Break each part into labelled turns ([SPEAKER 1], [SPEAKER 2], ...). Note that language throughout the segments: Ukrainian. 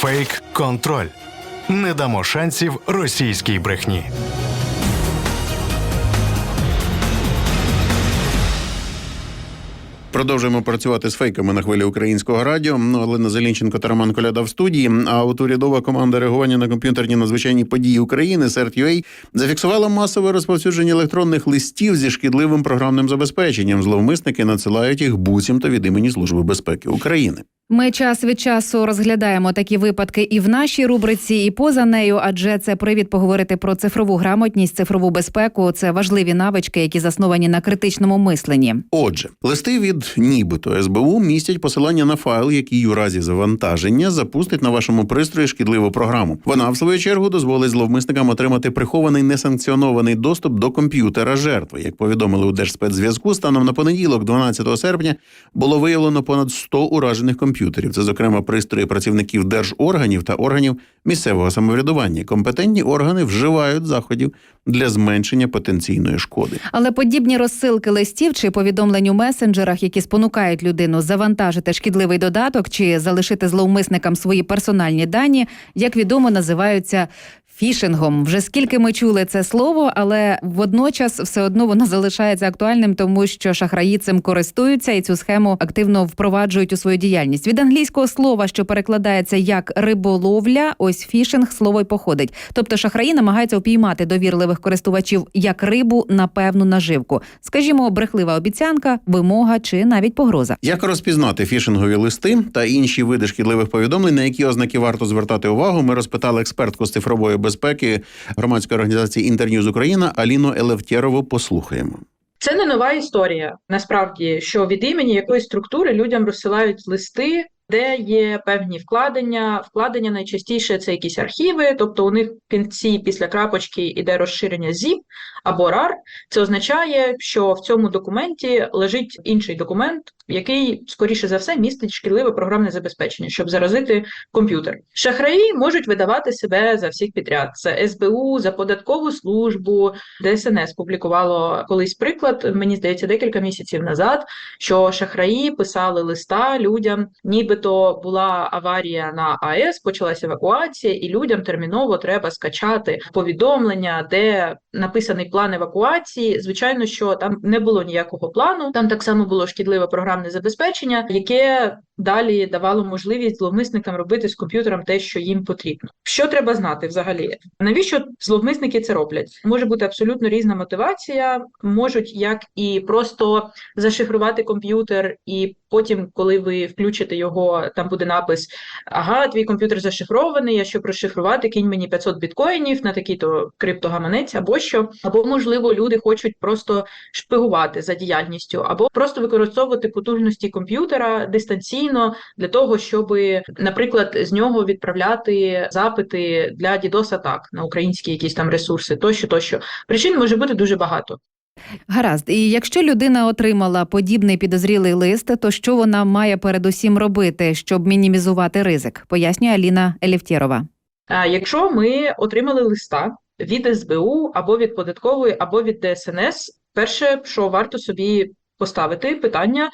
[SPEAKER 1] Фейк контроль. Не дамо шансів російській брехні.
[SPEAKER 2] Продовжуємо працювати з фейками на хвилі українського радіо. Ну, Олена Зелінченко та Роман Коляда в студії. А от урядова команда реагування на комп'ютерні надзвичайні події України CERT.UA зафіксувала масове розповсюдження електронних листів зі шкідливим програмним забезпеченням. Зловмисники надсилають їх буцімто від імені Служби безпеки України.
[SPEAKER 3] Ми час від часу розглядаємо такі випадки і в нашій рубриці, і поза нею, адже це привід поговорити про цифрову грамотність, цифрову безпеку. Це важливі навички, які засновані на критичному мисленні.
[SPEAKER 2] Отже, листи від нібито СБУ містять посилання на файл, який у разі завантаження запустить на вашому пристрої шкідливу програму. Вона, в свою чергу, дозволить зловмисникам отримати прихований несанкціонований доступ до комп'ютера жертви. Як повідомили у Держспецзв'язку, станом на понеділок, 12 серпня, було виявлено понад 100 уражених комп'ютерів. Це, зокрема, пристрої працівників держорганів та органів місцевого самоврядування. Компетентні органи вживають заходів для зменшення потенційної шкоди.
[SPEAKER 3] Але подібні розсилки листів чи повідомлень у месенджерах, які спонукають людину завантажити шкідливий додаток чи залишити зловмисникам свої персональні дані, як відомо, називаються. Фішингом вже скільки ми чули це слово, але водночас все одно воно залишається актуальним, тому що шахраї цим користуються і цю схему активно впроваджують у свою діяльність. Від англійського слова, що перекладається як риболовля, ось фішинг слово й походить. Тобто шахраї намагаються упіймати довірливих користувачів як рибу на певну наживку. Скажімо, брехлива обіцянка, вимога чи навіть погроза.
[SPEAKER 2] Як розпізнати фішингові листи та інші види шкідливих повідомлень, на які ознаки варто звертати увагу? Ми розпитали експертку з цифрової безпеки громадської організації Інтерньюз Україна Аліну Елевтєрову. Послухаємо.
[SPEAKER 4] Це не нова історія. Насправді, що від імені якоїсь структури людям розсилають листи, де є певні вкладення. Вкладення найчастіше це якісь архіви, тобто у них в кінці після крапочки йде розширення ZIP або RAR. Це означає, що в цьому документі лежить інший документ, який, скоріше за все, містить шкідливе програмне забезпечення, щоб заразити комп'ютер. Шахраї можуть видавати себе за всіх підряд. Це СБУ, за податкову службу, ДСНС публікувало колись приклад, мені здається, декілька місяців назад, що шахраї писали листа людям, нібито була аварія на АЕС, почалася евакуація, і людям терміново треба скачати повідомлення, де написаний план евакуації. Звичайно, що там не було ніякого плану. Там так само було шкідливе програмне забезпечення, яке далі давало можливість зловмисникам робити з комп'ютером те, що їм потрібно. Що треба знати взагалі? Навіщо зловмисники це роблять? Може бути абсолютно різна мотивація, можуть як і просто зашифрувати комп'ютер, і потім, коли ви включите його, там буде напис: Ага, твій комп'ютер зашифрований. А щоб розшифрувати, кинь мені 500 біткоїнів на такий-то криптогаманець, або що, або можливо, люди хочуть просто шпигувати за діяльністю, або просто використовувати потужності комп'ютера дистанційно для того, щоб, наприклад, з нього відправляти запити для DDoS атак на українські якісь там ресурси, тощо, тощо причин може бути дуже багато.
[SPEAKER 3] Гаразд, і якщо людина отримала подібний підозрілий лист, то що вона має передусім робити, щоб мінімізувати ризик? Пояснює Аліна Елівтєрова.
[SPEAKER 4] Якщо ми отримали листа від СБУ або від податкової, або від ДСНС, перше, що варто собі поставити питання,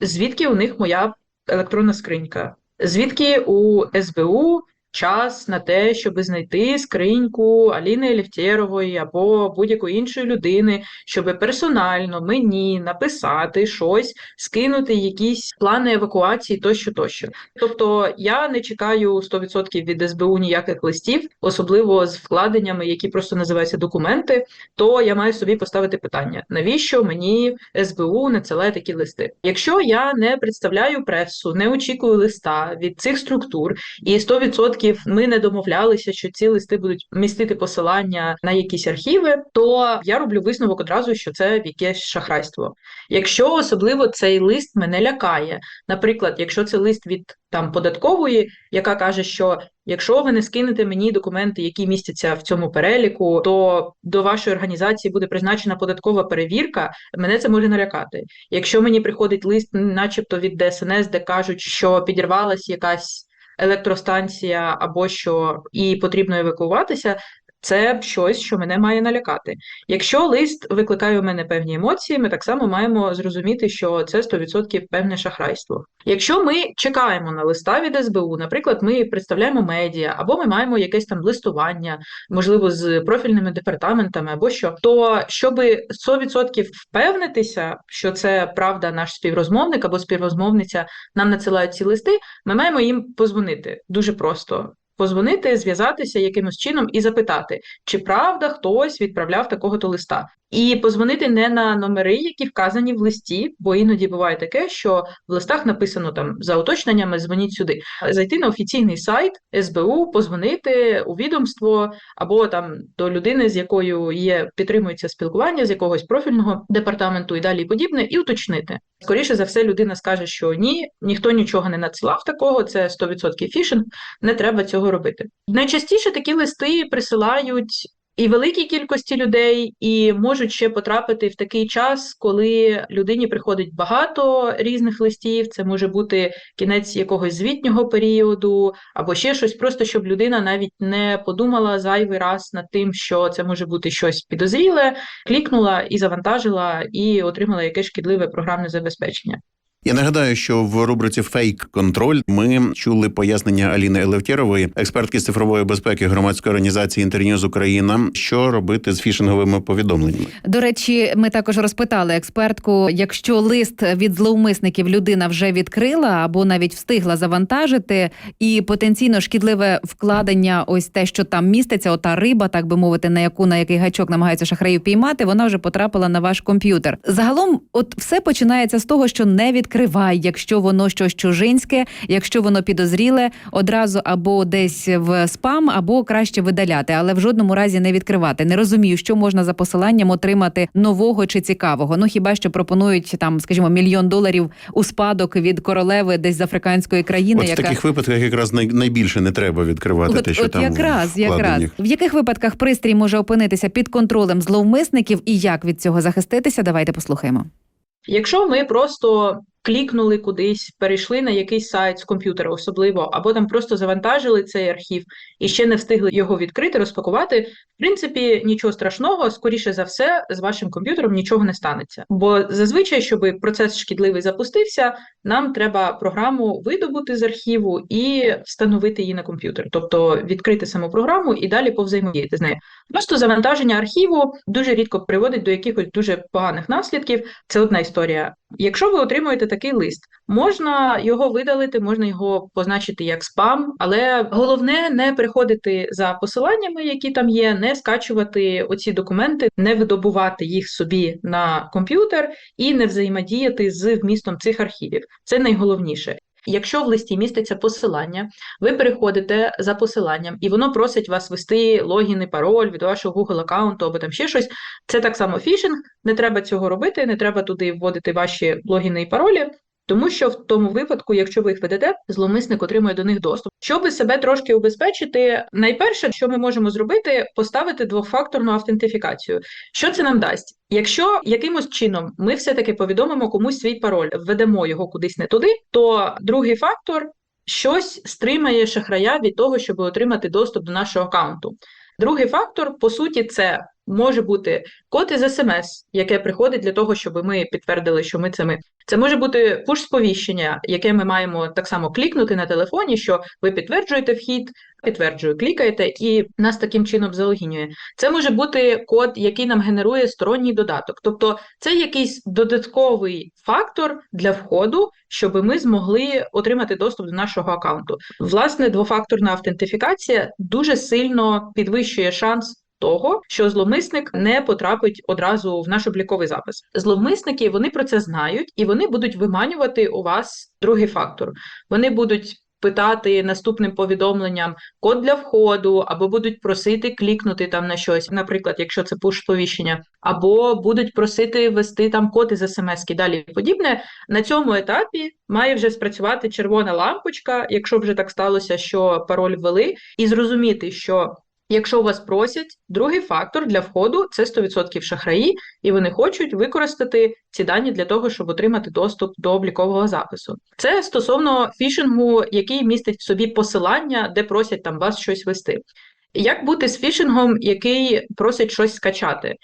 [SPEAKER 4] звідки у них моя електронна скринька, звідки у СБУ час на те, щоб знайти скриньку Аліни Еліфтєрової або будь-якої іншої людини, щоб персонально мені написати щось, скинути якісь плани евакуації тощо, тощо. Тобто я не чекаю 100% від СБУ ніяких листів, особливо з вкладеннями, які просто називаються документи, то я маю собі поставити питання, навіщо мені СБУ надсилає такі листи? Якщо я не представляю пресу, не очікую листа від цих структур, і 100% ми не домовлялися, що ці листи будуть містити посилання на якісь архіви, то я роблю висновок одразу, що це якесь шахрайство. Якщо особливо цей лист мене лякає, наприклад, якщо це лист від там податкової, яка каже, що якщо ви не скинете мені документи, які містяться в цьому переліку, то до вашої організації буде призначена податкова перевірка, мене це може налякати. Якщо мені приходить лист, начебто від ДСНС, де кажуть, що підірвалась якась електростанція або що і потрібно евакуюватися. Це щось, що мене має налякати. Якщо лист викликає у мене певні емоції, ми так само маємо зрозуміти, що це 100% певне шахрайство. Якщо ми чекаємо на листа від СБУ, наприклад, ми представляємо медіа, або ми маємо якесь там листування, можливо, з профільними департаментами, або що, то щоб 100% впевнитися, що це правда наш співрозмовник або співрозмовниця нам надсилають ці листи, ми маємо їм позвонити дуже просто. Позвонити, зв'язатися якимось чином і запитати, чи правда хтось відправляв такого-то листа. І позвонити не на номери, які вказані в листі, бо іноді буває таке, що в листах написано там за уточненнями дзвоніть сюди. Зайти на офіційний сайт СБУ, позвонити у відомство або там до людини, з якою є підтримується спілкування з якогось профільного департаменту і далі подібне, і уточнити. Скоріше за все, людина скаже, що ні, ніхто нічого не надсилав такого, це 100% фішинг, не треба цього робити. Найчастіше такі листи присилають і великій кількості людей, і можуть ще потрапити в такий час, коли людині приходить багато різних листів. Це може бути кінець якогось звітнього періоду, або ще щось, просто щоб людина навіть не подумала зайвий раз над тим, що це може бути щось підозріле, клікнула і завантажила, і отримала якесь шкідливе програмне забезпечення.
[SPEAKER 2] Я нагадаю, що в рубриці Фейк контроль ми чули пояснення Аліни Елевтєрової, експертки з цифрової безпеки громадської організації Інтерньюз Україна, що робити з фішинговими повідомленнями.
[SPEAKER 3] До речі, ми також розпитали експертку: якщо лист від зловмисників людина вже відкрила або навіть встигла завантажити, і потенційно шкідливе вкладення, ось те, що там міститься, ота риба, так би мовити, на яку на який гачок намагаються шахраїв піймати, вона вже потрапила на ваш комп'ютер. Загалом, от все починається з того, що не відкривай, якщо воно щось чужинське, якщо воно підозріле, одразу або десь в спам, або краще видаляти, але в жодному разі не відкривати. Не розумію, що можна за посиланням отримати нового чи цікавого. Ну хіба що пропонують там, скажімо, мільйон доларів у спадок від королеви десь з африканської країни,
[SPEAKER 2] От в
[SPEAKER 3] яка
[SPEAKER 2] таких випадках якраз найбільше не треба відкривати
[SPEAKER 3] От,
[SPEAKER 2] те, що
[SPEAKER 3] от
[SPEAKER 2] там
[SPEAKER 3] якраз, якраз в яких випадках пристрій може опинитися під контролем зловмисників і як від цього захиститися? Давайте послухаємо.
[SPEAKER 4] Якщо ми просто клікнули кудись, перейшли на якийсь сайт з комп'ютера особливо, або там просто завантажили цей архів і ще не встигли його відкрити, розпакувати, в принципі, нічого страшного, скоріше за все, з вашим комп'ютером нічого не станеться. Бо зазвичай, щоб процес шкідливий запустився, нам треба програму видобути з архіву і встановити її на комп'ютер, тобто відкрити саму програму і далі повзаємодіяти з нею. Просто завантаження архіву дуже рідко приводить до якихось дуже поганих наслідків. Це одна історія. Якщо ви отримуєте такий лист, можна його видалити, можна його позначити як спам, але головне не переходити за посиланнями, які там є, не скачувати оці документи, не видобувати їх собі на комп'ютер і не взаємодіяти з вмістом цих архівів. Це найголовніше. Якщо в листі міститься посилання, ви переходите за посиланням, і воно просить вас ввести логін і пароль від вашого Google аккаунту або там ще щось. Це так само фішинг. Не треба цього робити, не треба туди вводити ваші логіни і паролі. Тому що в тому випадку, якщо ви їх ведете, зловмисник отримує до них доступ. Щоб себе трошки убезпечити, найперше, що ми можемо зробити, поставити двохфакторну автентифікацію. Що це нам дасть? Якщо якимось чином ми все-таки повідомимо комусь свій пароль, введемо його кудись не туди, то другий фактор щось стримає шахрая від того, щоб отримати доступ до нашого аккаунту. Другий фактор, по суті, це може бути код із смс, яке приходить для того, щоб ми підтвердили, що ми це ми. Це може бути пуш-сповіщення, яке ми маємо так само клікнути на телефоні, що ви підтверджуєте вхід, підтверджую, клікаєте, і нас таким чином залогінює. Це може бути код, який нам генерує сторонній додаток. Тобто це якийсь додатковий фактор для входу, щоб ми змогли отримати доступ до нашого аккаунту. Власне, двофакторна автентифікація дуже сильно підвищує шанс. Того, що зловмисник не потрапить одразу в наш обліковий запис. Зловмисники вони про це знають і вони будуть виманювати у вас другий фактор. Вони будуть питати наступним повідомленням код для входу, або будуть просити клікнути там на щось, наприклад, якщо це пуш-сповіщення, або будуть просити ввести там код із смс і далі подібне. На цьому етапі має вже спрацювати червона лампочка, якщо вже так сталося, що пароль ввели, і зрозуміти, що. Якщо вас просять, другий фактор для входу це 100% шахраї, і вони хочуть використати ці дані для того, щоб отримати доступ до облікового запису. Це стосовно фішингу, який містить в собі посилання, де просять там вас щось вести. Як бути з фішингом, який просить щось скачати?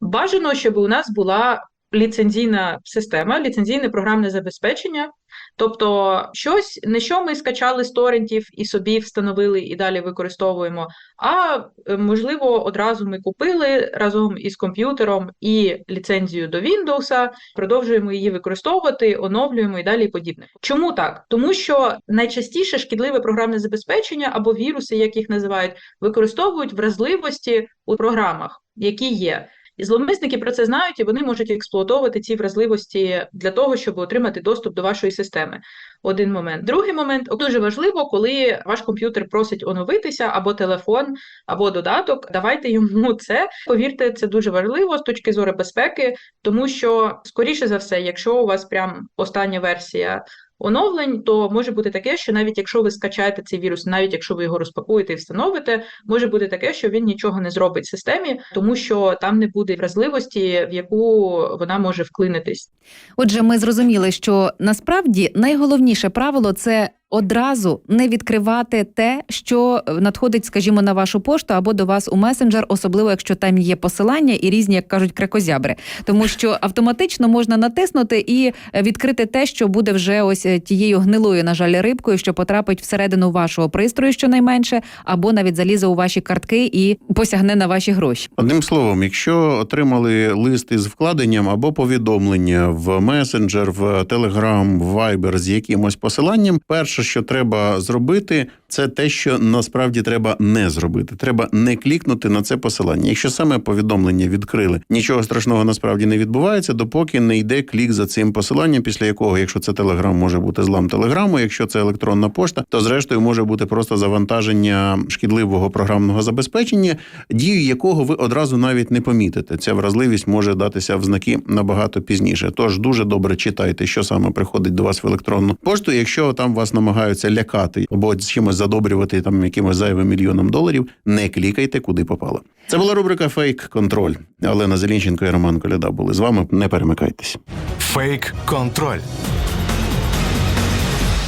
[SPEAKER 4] Бажано, щоб у нас була ліцензійна система, ліцензійне програмне забезпечення. Тобто, щось не що ми скачали з торрентів і собі встановили і далі використовуємо, а е, можливо одразу ми купили разом із комп'ютером і ліцензію до Windows, продовжуємо її використовувати, оновлюємо і далі подібне. Чому так? Тому що найчастіше шкідливе програмне забезпечення або віруси, як їх називають, використовують вразливості у програмах, які є. І зловмисники про це знають, і вони можуть експлуатовувати ці вразливості для того, щоб отримати доступ до вашої системи. Один момент. Другий момент дуже важливо, коли ваш комп'ютер просить оновитися, або телефон, або додаток. Давайте йому це. Повірте, це дуже важливо з точки зору безпеки, тому що, скоріше за все, якщо у вас прям остання версія. Оновлень, то може бути таке, що навіть якщо ви скачаєте цей вірус, навіть якщо ви його розпакуєте і встановите, може бути таке, що він нічого не зробить системі, тому що там не буде вразливості, в яку вона може вклинитись.
[SPEAKER 3] Отже, ми зрозуміли, що насправді найголовніше правило це одразу не відкривати те, що надходить, скажімо, на вашу пошту або до вас у месенджер, особливо якщо там є посилання і різні, як кажуть, крекозябри, тому що автоматично можна натиснути і відкрити те, що буде вже ось е, тією гнилою, на жаль, рибкою, що потрапить всередину вашого пристрою, щонайменше, або навіть залізе у ваші картки і посягне на ваші гроші.
[SPEAKER 2] Одним словом, якщо отримали лист із вкладенням або повідомлення в месенджер, в Telegram, в Viber з якимось посиланням, перше, що треба зробити, це те, що насправді треба не зробити. Треба не клікнути на це посилання. Якщо саме повідомлення відкрили, нічого страшного насправді не відбувається, допоки не йде клік за цим посиланням, після якого, якщо це Telegram, може бути злам телеграму, якщо це електронна пошта, то зрештою може бути просто завантаження шкідливого програмного забезпечення, дію якого ви одразу навіть не помітите. Ця вразливість може датися в знаки набагато пізніше. Тож дуже добре читайте, що саме приходить до вас в електронну пошту. Якщо там вас намагаються лякати або чимось задобрювати там якимось зайвим мільйоном доларів, не клікайте куди попало. Це була рубрика Фейк Контроль. Олена Зелінченко і Роман Коляда були з вами. Не перемикайтесь.
[SPEAKER 1] Фейк контроль.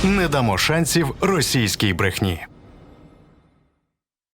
[SPEAKER 1] Не дамо шансів російській брехні.